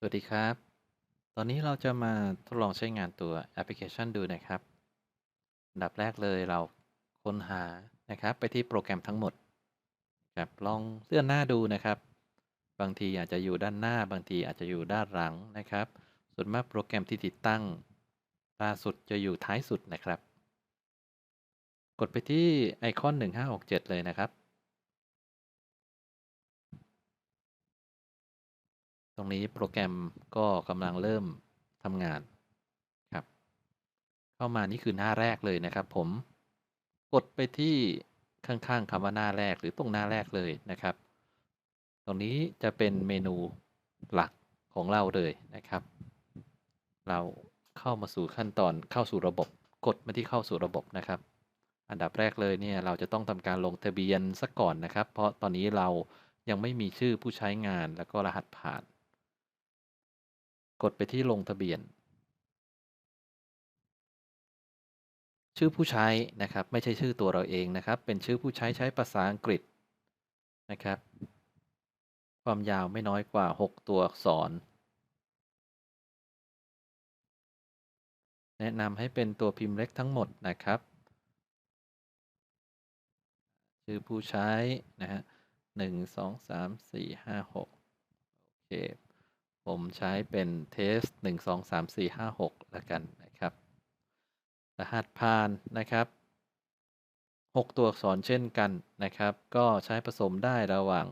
สวัสดีครับ ตอนนี้เราจะมาทดลองใช้งานตัวแอปพลิเคชันดูนะครับอันดับแรกเลยเราค้นหานะครับไปที่โปรแกรมทั้งหมดครับลองเลื่อนหน้าดูนะครับ บางทีอาจจะอยู่ด้านหน้า บางทีอาจจะอยู่ด้านหลังนะครับ ส่วนมากโปรแกรมที่ติดตั้งล่าสุดจะอยู่ท้ายสุดนะครับ กดไปที่ไอคอน 1567 เลยนะครับ ตรงนี้โปรแกรมก็กำลังเริ่มทำงานครับ เข้ามานี่คือหน้าแรกเลยนะครับ ผมกดไปที่ข้างๆคำว่าหน้าแรกหรือตรงหน้าแรกเลยนะครับ ตรงนี้จะเป็นเมนูหลักของเราเลยนะครับ เราเข้ามาสู่ขั้นตอนเข้าสู่ระบบ กดมาที่เข้าสู่ระบบนะครับ อันดับแรกเลยเนี่ยเราจะต้องทำการลงทะเบียนซะก่อนนะครับ เพราะตอนนี้เรายังไม่มีชื่อผู้ใช้งานแล้วก็รหัสผ่าน กดไปที่ลงทะเบียน ชื่อผู้ใช้นะครับ ไม่ใช่ชื่อตัวเราเองนะครับ เป็นชื่อผู้ใช้ใช้ภาษาอังกฤษนะครับ ความยาวไม่น้อยกว่า 6 ตัวอักษร แนะนำให้เป็นตัวพิมพ์เล็กทั้งหมดนะครับ ชื่อผู้ใช้นะฮะหนึ่งสองสามสี่ห้าหกโอเค ผมใช้เป็นเทสหนึ่งสองสามสี่ห้าหกแล้วกันนะครับ รหัสผ่านนะครับหกตัวอักษรเช่นกันนะครับ ก็ใช้ผสมได้ระหว่าง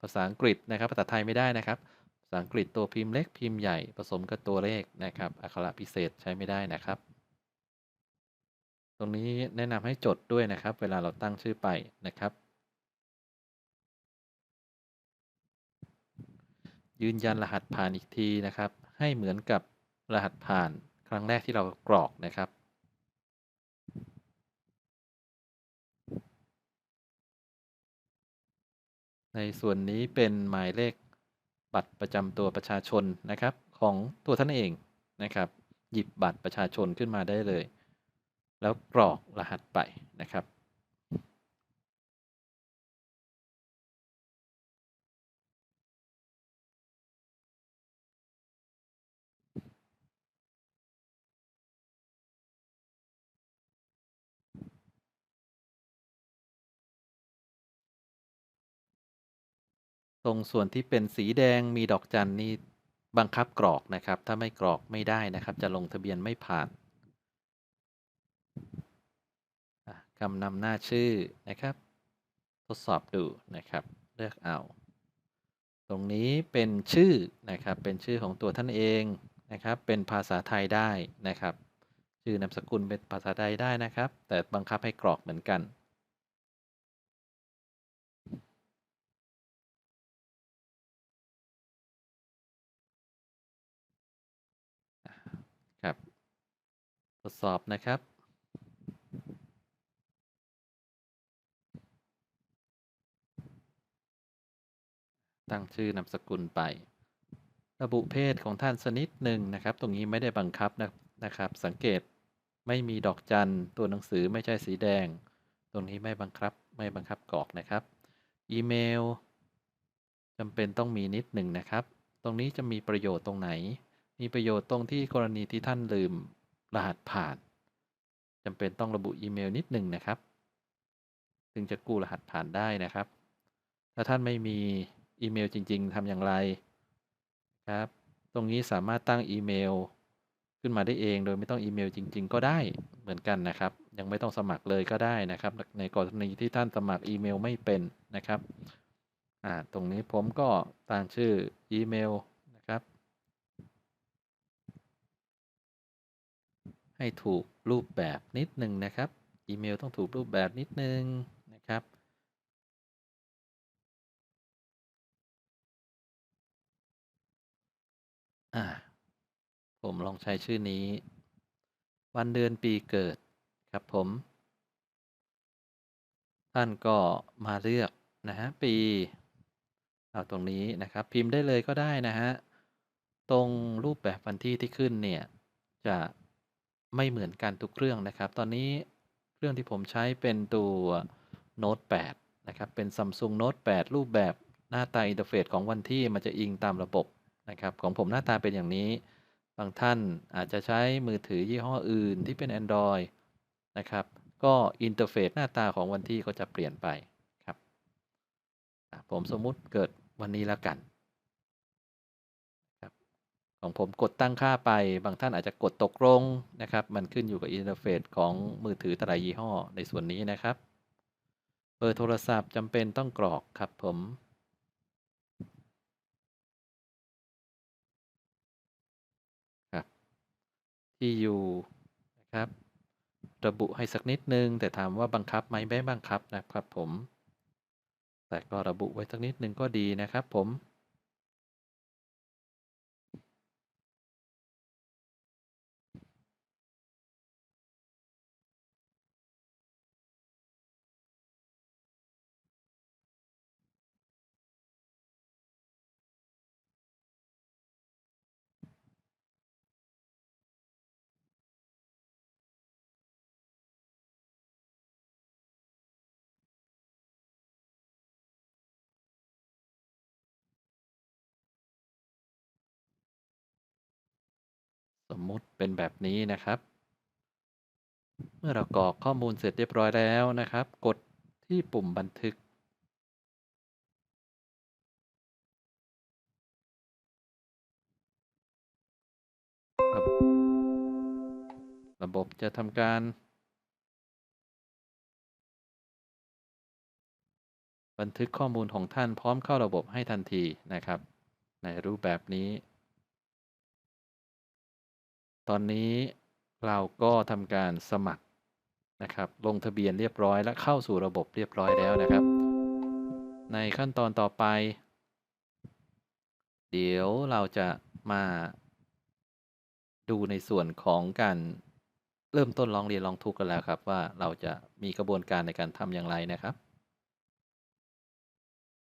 ภาษาอังกฤษนะครับ ภาษาไทยไม่ได้นะครับ ภาษาอังกฤษตัวพิมพ์เล็กพิมพ์ใหญ่ผสมกับตัวเลขนะครับ อักขระพิเศษใช้ไม่ได้นะครับ ตรงนี้แนะนำให้จดด้วยนะครับ เวลาเราตั้งชื่อไปนะครับ ยืนยันรหัสผ่านอีกทีนะครับ ให้เหมือนกับรหัสผ่านครั้งแรกที่เรากรอกนะครับ ในส่วนนี้เป็นหมายเลขบัตรประจำตัวประชาชนนะครับ ของตัวท่านเองนะครับ หยิบบัตรประชาชนขึ้นมาได้เลย แล้วกรอกรหัสไปนะครับ ตรงส่วนที่เป็นสีแดงมีดอกจันนี่บังคับกรอกนะครับ ถ้าไม่กรอกไม่ได้นะครับ จะลงทะเบียนไม่ผ่านคำนำหน้าชื่อนะครับ ทดสอบดูนะครับ เลือกเอา ตรงนี้เป็นชื่อนะครับ เป็นชื่อของตัวท่านเองนะครับ เป็นภาษาไทยได้นะครับ ชื่อนามสกุลเป็นภาษาไทยได้นะครับ แต่บังคับให้กรอกเหมือนกัน ทดสอบนะครับ ตั้งชื่อนามสกุลไป ระบุเพศของท่านสกนิดหนึ่งนะครับ ตรงนี้ไม่ได้บังคับนะนะครับ สังเกตไม่มีดอกจันตัวหนังสือไม่ใช่สีแดง ตรงนี้ไม่บังคับไม่บังคับกรอกนะครับ อีเมลจำเป็นต้องมีนิดหนึ่งนะครับ ตรงนี้จะมีประโยชน์ตรงไหน มีประโยชน์ตรงที่กรณีที่ท่านลืม รหัสผ่านจำเป็นต้องระบุอีเมลนิดหนึ่งนะครับถึงจะกู้รหัสผ่านได้นะครับ ถ้าท่านไม่มีอีเมลจริง ๆทำอย่างไรครับ ตรงนี้สามารถตั้งอีเมลขึ้นมาได้เอง โดยไม่ต้องอีเมลจริง ๆ ก็ได้เหมือนกันนะครับ ยังไม่ต้องสมัครเลยก็ได้นะครับ ในกรณีที่ท่านสมัครอีเมลไม่เป็นนะครับ อ่า ตรงนี้ผมก็ตั้งชื่ออีเมลนะครับ ให้ถูกรูปแบบนิดหนึ่งนะครับ อีเมลต้องถูกรูปแบบนิดนึงนะครับ อ่า ผมลองใช้ชื่อนี้ วันเดือนปีเกิดครับผม ท่านก็มาเลือกนะฮะปีเอาตรงนี้นะครับพิมพ์ได้เลยก็ได้นะฮะ ตรงรูปแบบวันที่ที่ขึ้นเนี่ย จะ ไม่เหมือนกันทุกเครื่องนะครับ ตอนนี้เครื่องที่ผมใช้เป็นตัว Note 8 นะครับ เป็น Samsung Note 8 รูปแบบหน้าตาอินเทอร์เฟซของวันที่มันจะอิงตามระบบนะครับ ของผมหน้าตาเป็นอย่างนี้ บางท่านอาจจะใช้มือถือยี่ห้ออื่นที่เป็น Android นะครับ ก็อินเทอร์เฟซหน้าตาของวันที่ก็จะเปลี่ยนไปครับ ผมสมมุติเกิดวันนี้แล้วกัน ของผมกดตั้งค่าไป บางท่านอาจจะกดตกลงนะครับ มันขึ้นอยู่กับอินเทอร์เฟซของมือถือแต่ละยี่ห้อในส่วนนี้นะครับ เบอร์โทรศัพท์จำเป็นต้องกรอกครับผมครับที่อยู่นะครับ ระบุให้สักนิดนึง แต่ถามว่าบังคับไหมไม่บังคับนะครับผม แต่ก็ระบุไว้สักนิดนึงก็ดีนะครับผม สมมุติเป็นแบบนี้นะครับ เมื่อเรากรอกข้อมูลเสร็จเรียบร้อยแล้วนะครับ กดที่ปุ่มบันทึก ระบบจะทำการ บันทึกข้อมูลของท่านพร้อมเข้าระบบให้ทันทีนะครับ ในรูปแบบนี้ ตอนนี้เราก็ทำการสมัครนะครับ ลงทะเบียนเรียบร้อยและเข้าสู่ระบบเรียบร้อยแล้วนะครับ ในขั้นตอนต่อไป เดี๋ยวเราจะมาดูในส่วนของการเริ่มต้นร้องเรียนร้องทุกข์กันแล้วครับ ว่าเราจะมีกระบวนการในการทำอย่างไรนะครับ